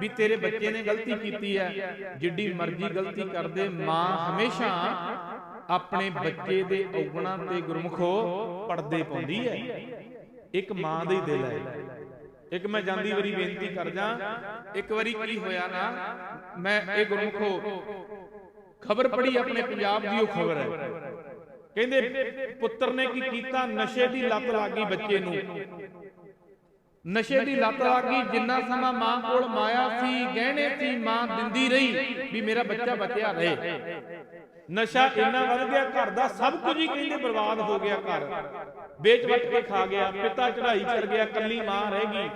ਵੀ ਤੇਰੇ ਬੱਚੇ ਨੇ ਗਲਤੀ ਕੀਤੀ ਹੈ। ਜਿੱਡੀ ਮਰਜ਼ੀ ਗਲਤੀ ਕਰਦੇ, ਮਾਂ ਹਮੇਸ਼ਾ ਆਪਣੇ ਬੱਚੇ ਦੇ ਔਗਣਾ ਤੇ ਗੁਰਮੁਖੋ ਪਰਦੇ ਪਾਉਂਦੀ ਹੈ। ਇੱਕ ਮਾਂ ਦਾ ਹੀ ਦਿਲ ਹੈ। ਇੱਕ ਮੈਂ ਜਾਂਦੀ ਵਾਰੀ ਬੇਨਤੀ ਕਰ ਜਾ ਇੱਕ ਵਾਰੀ ਕੀ ਹੋਇਆ ਨਾ, ਮੈਂ ਇਹ ਗੁਰਮੁਖੋ, ਖਬਰ ਪੜ੍ਹੀ ਆਪਣੇ ਪੰਜਾਬ ਦੀ, ਉਹ ਖਬਰ ਹੈ। ਕਹਿੰਦੇ ਪੁੱਤਰ ਨੇ ਕੀ ਕੀਤਾ? ਨਸ਼ੇ ਦੀ ਲੱਤ ਲੱਗ ਗਈ ਬੱਚੇ ਨੂੰ। ਨਸ਼ੇ ਦੀ ਲੱਤ ਲੱਗ ਗਈ ਜਿੰਨਾ ਸਮਾਂ ਮਾਂ ਕੋਲ ਮਾਇਆ ਸੀ, ਗਹਿਣੇ ਸੀ, ਮਾਂ ਦਿੰਦੀ ਰਹੀ ਵੀ ਮੇਰਾ ਬੱਚਾ ਬਚਿਆ ਰਹੇ। ਨਸ਼ਾ ਇੰਨਾ ਵੱਧ ਗਿਆ, ਘਰ ਦਾ ਸਭ ਕੁਝ ਹੀ ਕਹਿੰਦੇ ਬਰਬਾਦ ਹੋ ਗਿਆ ਘਰ। ਵੇਚ ਵਟ ਕੇ ਖਾ ਗਿਆ, ਪਿਤਾ ਚੜਾਈ ਕਰ ਗਿਆ ਕੱਲੀ ਮਾਂ ਰਹਿ ਗਈ।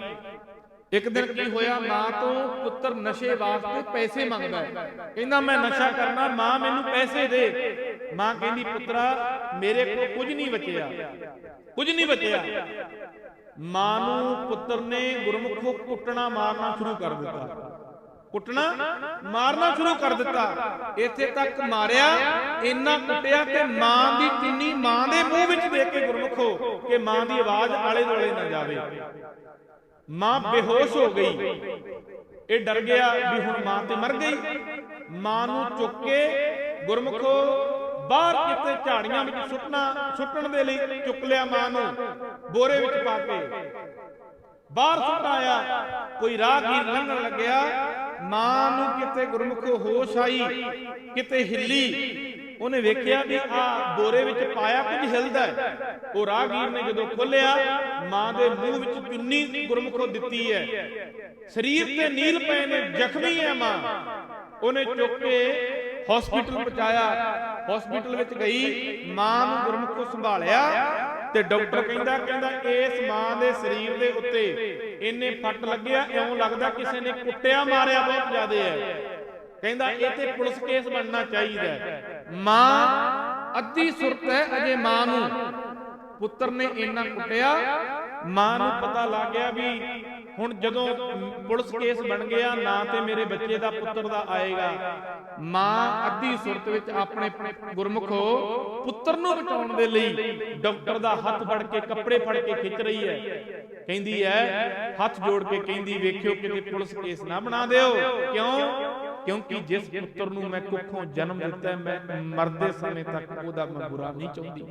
ਇੱਕ ਦਿਨ ਕੀ ਹੋਇਆ, ਮਾਂ ਤੋਂ ਪੁੱਤਰ ਨਸ਼ੇ ਵਾਸਤੇ ਪੈਸੇ ਮੰਗਦਾ ਹੈ। ਕਹਿੰਦਾ, ਮੈਂ ਨਸ਼ਾ ਕਰਨਾ, ਮਾਂ ਮੈਨੂੰ ਪੈਸੇ ਦੇ। ਮਾਂ ਕਹਿੰਦੀ, ਪੁੱਤਰਾ, ਮੇਰੇ ਕੋਲ ਕੁਝ ਨਹੀਂ ਬਚਿਆ। ਕੁਝ ਨਹੀਂ ਬਚਿਆ। ਮਾਂ ਨੂੰ ਪੁੱਤਰ ਨੇ ਗੁਰਮੁਖੋਂ ਕੁੱਟਣਾ ਮਾਰਨਾ ਸ਼ੁਰੂ ਕਰ ਦਿੱਤਾ। ਕੁੱਟਣਾ, ਮਾਰਨਾ ਸ਼ੁਰੂ ਕਰ ਦਿੱਤਾ। ਇੱਥੇ ਤੱਕ ਮਾਰਿਆ, ਇੰਨਾ ਕੁੱਟਿਆ ਕਿ ਮਾਂ ਦੀ ਚੁੰਨੀ ਮਾਂ ਦੇ ਮੂੰਹ ਵਿੱਚ ਦੇ ਕੇ ਗੁਰਮੁਖੋ ਕਿ ਮਾਂ ਦੀ ਆਵਾਜ਼ ਆਲੇ ਦੁਆਲੇ ਨਾ ਜਾਵੇ। ਮਾਂ ਬੇਹੋਸ਼ ਹੋ ਗਈ। ਇਹ ਡਰ ਗਿਆ ਵੀ ਹੁਣ ਮਾਂ ਤੇ ਮਰ ਗਈ। ਮਾਂ ਨੂੰ ਚੁੱਕ ਕੇ ਗੁਰਮੁਖੋ ਬਾਹਰ ਕਿਤੇ ਝਾੜੀਆਂ ਵਿੱਚ ਸੁੱਟਣਾ, ਸੁੱਟਣ ਦੇ ਲਈ ਚੁੱਕ ਲਿਆ ਮਾਂ ਨੂੰ, ਬੋਰੇ ਵਿੱਚ ਪਾ ਕੇ। ਬਾਹਰ ਸੁੱਟ ਆਇਆ, ਕੋਈ ਰਾਹਗੀਰ ਲੰਘਣ ਲੱਗਿਆ। ਮਾਂ ਨੂੰ ਕਿਤੇ ਗੁਰਮੁਖੋ ਹੋਸ਼ ਆਈ, ਕਿਤੇ ਹਿੱਲੀ। ਉਹਨੇ ਵੇਖਿਆ ਵੀ ਆ ਬੋਰੇ ਵਿੱਚ ਪਾਇਆ ਕੁਝ ਹਿਲਦਾ ਹੈ। ਉਹ ਰਾਹਗੀਰ ਨੇ ਜਦੋਂ ਖੋਲਿਆ ਮਾਂ ਦੇ ਮੂੰਹ ਵਿੱਚ ਚੁੰਨੀ ਗੁਰਮੁਖੋ ਦਿੱਤੀ ਹੈ। ਸਰੀਰ ਤੇ ਨੀਲ ਪਏ ਨੇ, ਜ਼ਖਮੀ ਹੈ ਮਾਂ। ਉਹਨੇ ਚੁੱਕ ਕੇ ਹਸਪੀਟਲ ਪਹੁੰਚਾਇਆ। ਹਸਪੀਟਲ ਵਿੱਚ ਗਈ, ਮਾਂ ਨੂੰ ਗੁਰਮੁਖੋ ਸੰਭਾਲਿਆ ਤੇ ਡਾਕਟਰ ਕਹਿੰਦਾ ਕਹਿੰਦਾ, ਇਸ ਮਾਂ ਦੇ ਸਰੀਰ ਦੇ ਉੱਤੇ ਇੰਨੇ ਫੱਟ ਲੱਗਿਆ, ਇਉਂ ਲੱਗਦਾ ਕਿਸੇ ਨੇ ਕੁੱਟਿਆ, ਮਾਰਿਆ, ਬਹੁਤ ਜ਼ਿਆਦਾ ਹੈ ਕਹਿੰਦਾ, ਇਹ ਤੇ ਪੁਲਿਸ ਕੇਸ ਬਣਨਾ ਚਾਹੀਦਾ ਮਾਂ ਅੱਧੀ ਸੁਰਤ ਹੈ ਅਜੇ ਮਾਂ ਨੂੰ। ਪੁੱਤਰ ਨੇ ਇੰਨਾ ਕੁੱਟਿਆ, ਮਾਂ ਨੂੰ ਪਤਾ ਲੱਗ ਗਿਆ ਵੀ ਹੁਣ ਜਦੋਂ ਪੁਲਿਸ ਕੇਸ ਬਣ ਗਿਆ, ਨਾ ਤੇ ਮੇਰੇ ਬੱਚੇ ਦਾ ਪੁੱਤਰ ਦਾ ਆਏਗਾ। ਮਾਂ ਅੱਧੀ ਸੁਰਤ ਵਿੱਚ ਆਪਣੇ ਗੁਰਮੁਖੋ ਪੁੱਤਰ ਨੂੰ ਬਚਾਉਣ ਦੇ ਲਈ ਡਾਕਟਰ ਦਾ ਹੱਥ ਫੜ ਕੇ ਕੱਪੜੇ ਫੜ ਕੇ ਖਿੱਚ ਰਹੀ ਹੈ। ਕਹਿੰਦੀ ਹੈ, ਹੱਥ ਜੋੜ ਕੇ ਕਹਿੰਦੀ, ਵੇਖਿਓ ਕਿਤੇ ਪੁਲਿਸ ਕੇਸ ਨਾ ਬਣਾ ਦਿਓ। ਕਿਉਂ? ਕਿਉਂਕਿ ਜਿਸ ਪੁੱਤਰ ਨੂੰ ਮੈਂ ਕੁੱਖੋਂ ਜਨਮ ਦਿੱਤਾ ਮੈਂ ਮਰਦੇ ਸਮੇਂ ਤੱਕ ਉਹਦਾ ਮੈਂ ਬੁਰਾ ਨਹੀਂ ਚਾਹੁੰਦੀ।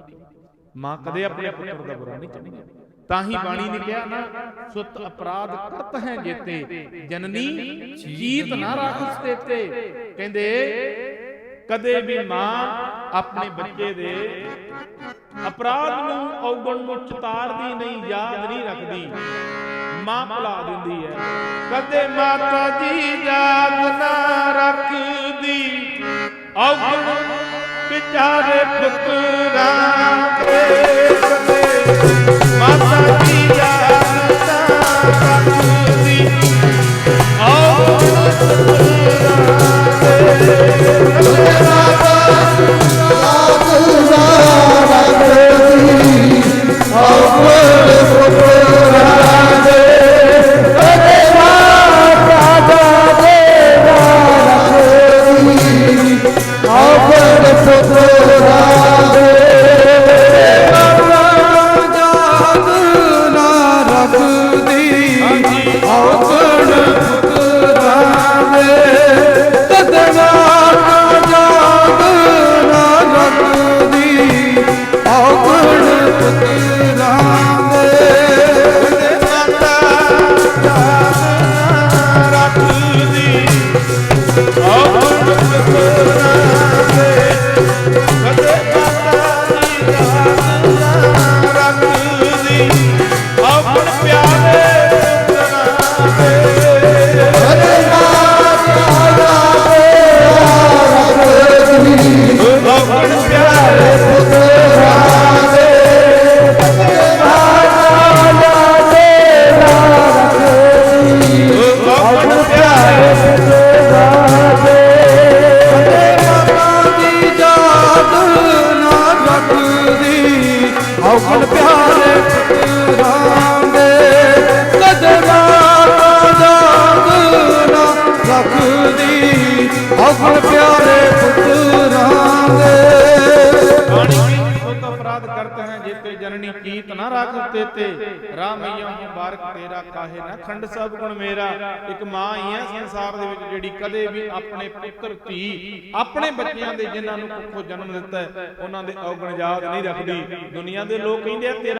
ਮਾਂ ਕਦੇ ਆਪਣੇ ਪੁੱਤਰ ਦਾ ਬੁਰਾ ਨਹੀਂ ਚਾਹੁੰਦੀ। ਤਾਂ ਹੀ ਬਾਣੀ ਨੇ ਕਿਹਾ ਨਾ, ਸੁਤ ਅਪਰਾਧ ਕਰਤ ਹੈ ਜੇਤੇ, ਜਨਨੀ ਜੀਤ ਨਾ ਰਾਖਸ ਤੇਤੇ। ਕਹਿੰਦੇ, ਕਦੇ ਵੀ ਮਾਂ ਆਪਣੇ ਬੱਚੇ ਦੇ ਅਪਰਾਧ ਨੂੰ ਔਗਣ ਨੂੰ ਚਤਾਰਦੀ ਨਹੀਂ, ਯਾਦ ਨਹੀਂ ਰੱਖਦੀ। ਮਾਂ ਭੁਲਾ ਦਿੰਦੀ ਹੈ। ਕਦੇ ਮਾਤਾ ਜੀ ਯਾਦ ਨਾ ਰੱਖਦੀ। ਔਗਣ ਵਿਚਾਰੇ ਪੁੱਤਰਾਂ ਦੇ ਕਦੇ ਕਾਹੇ ਖੰਡ ਸਭ ਗੁਣ ਮੇਰਾ, ਇੱਕ ਮਾਂ ਹੀ ਹੈ ਸੰਸਾਰ ਦੇ ਵਿੱਚ ਜਿਹੜੀ ਕਦੇ ਵੀ ਆਪਣੇ ਪੁੱਤਰ, ਧੀ, ਆਪਣੇ ਬੱਚਿਆਂ ਦੇ ਜਿਨ੍ਹਾਂ ਨੂੰ ਕੁੱਖੋਂ ਜਨਮ ਦਿੱਤਾ ਉਹਨਾਂ ਦੇ ਔਗਣ ਯਾਦ ਨਹੀਂ ਰੱਖਦੀ। ਦੁਨੀਆ ਦੇ ਲੋਕ ਕਹਿੰਦੇ ਆ, ਤੇਰਾ